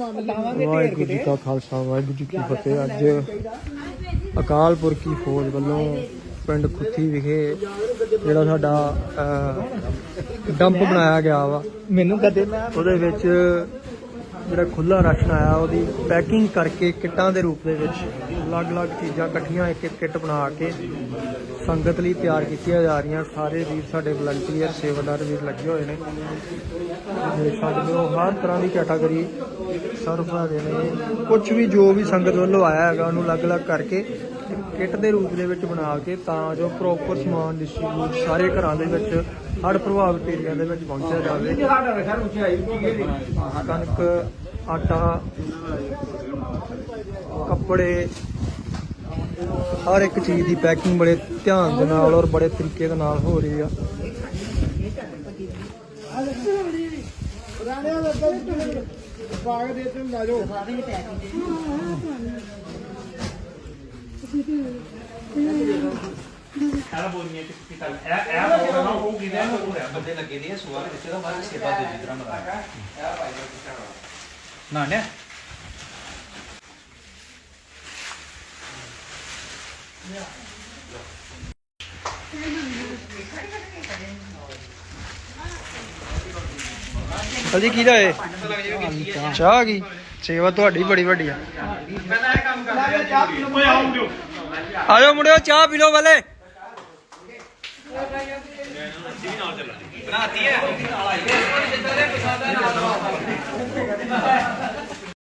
ਵਾਹਿਗੁਰੂ ਜੀ ਕਾ ਖਾਲਸਾ ਵਾਹਿਗੁਰੂ ਜੀ ਕੀ ਫਤਿਹ। ਅੱਜ ਅਕਾਲ ਪੁਰਖੀ ਫੌਜ ਵੱਲੋਂ ਪਿੰਡ ਖੁੱਥੀ ਵਿਖੇ ਜਿਹੜਾ ਸਾਡਾ ਡੰਪ ਬਣਾਇਆ ਗਿਆ ਵਾ। ਮੈਨੂੰ ਕਦੇ ਮੈਂ ਉਹਦੇ ਵਿੱਚ ਜਿਹੜਾ ਖੁੱਲਾ ਰਾਸ਼ਨ ਆਇਆ, ਉਹਦੀ ਪੈਕਿੰਗ ਕਰਕੇ ਕਿੱਟਾਂ ਦੇ ਰੂਪ ਦੇ ਵਿੱਚ ਅਲੱਗ-ਅਲੱਗ ਚੀਜ਼ਾਂ ਇਕੱਠੀਆਂ ਇੱਕ ਇੱਕ ਕਿੱਟ ਬਣਾ ਕੇ ਸੰਗਤ ਲਈ ਤਿਆਰ ਕੀਤੀਆਂ ਜਾ ਰਹੀਆਂ। ਸਾਰੇ ਵੀਰ ਸਾਡੇ ਵਲੰਟੀਅਰ ਸੇਵਾਦਾਰ ਵੀਰ ਲੱਗੇ ਹੋਏ ਨੇ। ਤੇ ਸਾਡੇ ਕੋਲ ਹਰ ਤਰ੍ਹਾਂ ਦੀ ਕੈਟਾਗਰੀ ਸਰਵ ਦੇ ਨੇ। ਕੁਝ ਵੀ ਜੋ ਵੀ ਸੰਗਤ ਵੱਲੋਂ ਆਇਆ ਹੈਗਾ, ਉਹਨੂੰ ਅਲੱਗ-ਅਲੱਗ ਕਰਕੇ ਕਿੱਟ ਦੇ ਰੂਪ ਦੇ ਵਿੱਚ ਬਣਾ ਕੇ ਤਾਂ ਜੋ ਪ੍ਰੋਪਰ ਸਮਾਨ ਡਿਸਟ੍ਰੀਬਿਊਟ ਸਾਰੇ ਘਰਾਂ ਦੇ ਵਿੱਚ ਹੜ੍ਹ ਪ੍ਰਭਾਵਿਤ ਏਰੀਆ ਦੇ ਵਿੱਚ ਪਹੁੰਚਿਆ ਜਾਵੇ। ਕਣਕ ਆਟਾ ਕੱਪੜੇ ਹਰ ਇੱਕ ਚੀਜ਼ ਦੀ ਪੈਕਿੰਗ ਬੜੇ ਧਿਆਨ ਦੇ ਨਾਲ ਔਰ ਬੜੇ ਤਰੀਕੇ ਦੇ ਨਾਲ ਹੋ ਰਹੀ ਆ। ਰਾਣਿਆ ਲੱਗਾ ਬਾਗ ਦੇ ਤੇ ਲਾ ਜਾਓ ਬੰਦੇ ਲੱਗੇ ਦੇ ਆ ਸੁਆ ਵਿੱਚ ਉਹਦਾ ਬਾਅਦ ਸੇਵਾ ਦੂਜੀ ਤਰ੍ਹਾਂ ਮਰਾਇਆ ਨਾ ਨੇ ਅਜੀ ਕੀ ਦਾ ਏ ਚਾਹ ਆ ਗਈ। ਸੇਵਾ ਤੁਹਾਡੀ ਬੜੀ ਵੱਡੀ ਆ। ਆਜੋ ਮੁੰਡਿਓ ਚਾਹ ਪੀ ਲਓ ਪਹਿਲੇ। ਬਣਾਤੀ ਹੈ।